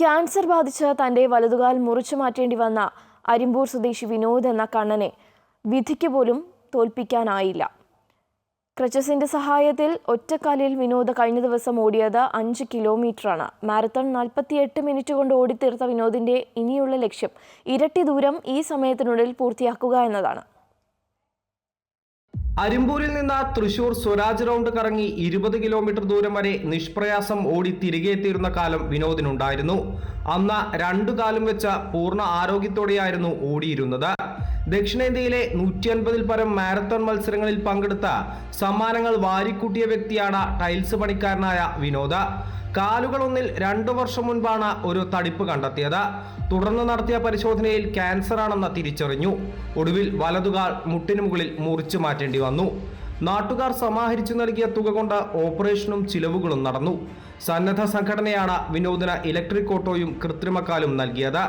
Cancer ബാധിച്ച് തന്റെ വലതുകാൽ മുറിച്ചു മാറ്റേണ്ടി വന്ന അരിമ്പൂർ സ്വദേശി വിനോദ് എന്ന കണ്ണനെ വിധിക്ക് പോലും തോൽപ്പിക്കാനായില്ല. ക്രച്ചസിന്റെ സഹായത്തിൽ ഒറ്റക്കാലിൽ വിനോദ് കഴിഞ്ഞ ദിവസം ഓടിയത് അഞ്ച് കിലോമീറ്ററാണ്. മാരത്തൺ നാൽപ്പത്തിയെട്ട് മിനിറ്റ് കൊണ്ട് ഓടിത്തീർത്ത വിനോദിന്റെ ഇനിയുള്ള ലക്ഷ്യം ഇരട്ടി ദൂരം ഈ സമയത്തിനുള്ളിൽ പൂർത്തിയാക്കുക എന്നതാണ്. അരിമ്പൂരിൽ നിന്ന് തൃശൂർ സ്വരാജ് റൗണ്ട് കറങ്ങി ഇരുപത് കിലോമീറ്റർ ദൂരം വരെ നിഷ്പ്രയാസം ഓടി തിരികെ എത്തിയിരുന്ന കാലം വിനോദിനുണ്ടായിരുന്നു. അന്ന് രണ്ടു കാലം വെച്ച പൂർണ ആരോഗ്യത്തോടെയായിരുന്നു ഓടിയിരുന്നത്. ദക്ഷിണേന്ത്യയിലെ നൂറ്റി അൻപതിൽ പരം മാരത്തോൺ മത്സരങ്ങളിൽ പങ്കെടുത്ത സമ്മാനങ്ങൾ വാരിക്കൂട്ടിയ വ്യക്തിയാണ് ടൈൽസ് പണിക്കാരനായ വിനോദ. കാലുകളൊന്നിൽ രണ്ടു വർഷം മുൻപാണ് ഒരു തടിപ്പ് കണ്ടെത്തിയത്. തുടർന്ന് നടത്തിയ പരിശോധനയിൽ ക്യാൻസർ ആണെന്ന് തിരിച്ചറിഞ്ഞു. ഒടുവിൽ വലതുകാൽ മുട്ടിനു മുകളിൽ മുറിച്ചു മാറ്റേണ്ടി വന്നു. നാട്ടുകാർ സമാഹരിച്ചു നൽകിയ തുക കൊണ്ട് ഓപ്പറേഷനും ചിലവുകളും നടന്നു. സന്നദ്ധ സംഘടനയാണ് വിനോദന ഇലക്ട്രിക് ഓട്ടോയും കൃത്രിമക്കാലും നൽകിയത്.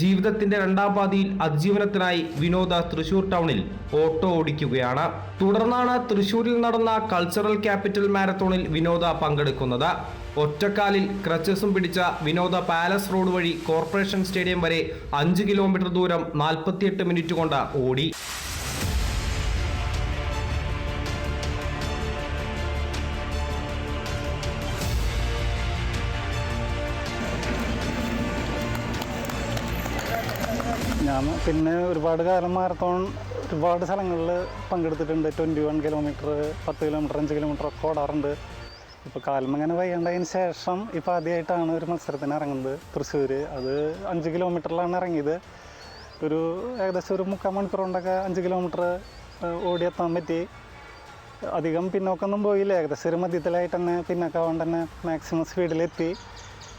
ജീവിതത്തിന്റെ രണ്ടാം പാതിയിൽ അതിജീവനത്തിനായി വിനോദ തൃശൂർ ടൗണിൽ ഓട്ടോ ഓടിക്കുകയാണ്. തുടർന്നാണ് തൃശൂരിൽ നടന്ന കൾച്ചറൽ ക്യാപിറ്റൽ മാരത്തോണിൽ വിനോദ പങ്കെടുക്കുന്നത്. ഒറ്റക്കാലിൽ ക്രച്ചസും പിടിച്ച വിനോദ പാലസ് റോഡ് വഴി കോർപ്പറേഷൻ സ്റ്റേഡിയം വരെ അഞ്ച് കിലോമീറ്റർ ദൂരം നാൽപ്പത്തിയെട്ട് മിനിറ്റ് കൊണ്ട് ഓടി. ഞാൻ പിന്നെ ഒരുപാട് കാലം മാരത്തോൺ ഒരുപാട് സ്ഥലങ്ങളിൽ പങ്കെടുത്തിട്ടുണ്ട്. ട്വന്റി വൺ കിലോമീറ്റർ പത്ത് കിലോമീറ്റർ അഞ്ച് കിലോമീറ്റർ ഒക്കെ ഓടാറുണ്ട്. ഇപ്പോൾ കാലം അങ്ങനെ വയ്യേണ്ടതിന് ശേഷം ഇപ്പോൾ ആദ്യമായിട്ടാണ് ഒരു മത്സരത്തിന് ഇറങ്ങുന്നത് തൃശ്ശൂർ അത് അഞ്ച് കിലോമീറ്ററിലാണ് ഇറങ്ങിയത്. ഒരു ഏകദേശം ഒരു മുക്കാൽ മണിക്കൂർ കൊണ്ടൊക്കെ അഞ്ച് കിലോമീറ്റർ ഓടിയെത്താൻ പറ്റി. അധികം പിന്നോക്കൊന്നും പോയില്ല. ഏകദേശം ഒരു മധ്യത്തിലായിട്ട് തന്നെ പിന്നോക്കാവാണ്ട് തന്നെ മാക്സിമം സ്പീഡിലെത്തി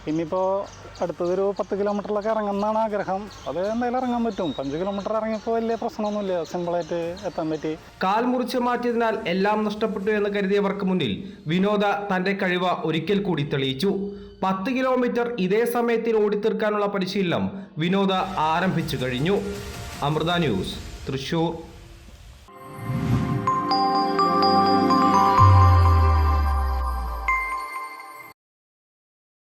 ഇനിയിപ്പോൾ അടുത്തതൊരു പത്ത് കിലോമീറ്ററിലൊക്കെ ഇറങ്ങുന്നതാണ് ആഗ്രഹം. അത് എന്തായാലും ഇറങ്ങാൻ പറ്റും. അഞ്ച് കിലോമീറ്റർ ഇറങ്ങിയപ്പോൾ വലിയ പ്രശ്നമൊന്നുമില്ല. സിമ്പിളായിട്ട് എത്താൻ പറ്റി. കാൽ മുറിച്ച് മാറ്റിയതിനാൽ എല്ലാം നഷ്ടപ്പെട്ടു എന്ന് കരുതിയവർക്ക് മുന്നിൽ വിനോദ തന്റെ കഴിവ് ഒരിക്കൽ കൂടി തെളിയിച്ചു. പത്ത് കിലോമീറ്റർ ഇതേ സമയത്തിൽ ഓടിത്തീർക്കാനുള്ള പരിശീലനം വിനോദ ആരംഭിച്ചു കഴിഞ്ഞു. അമൃത ന്യൂസ് തൃശൂർ.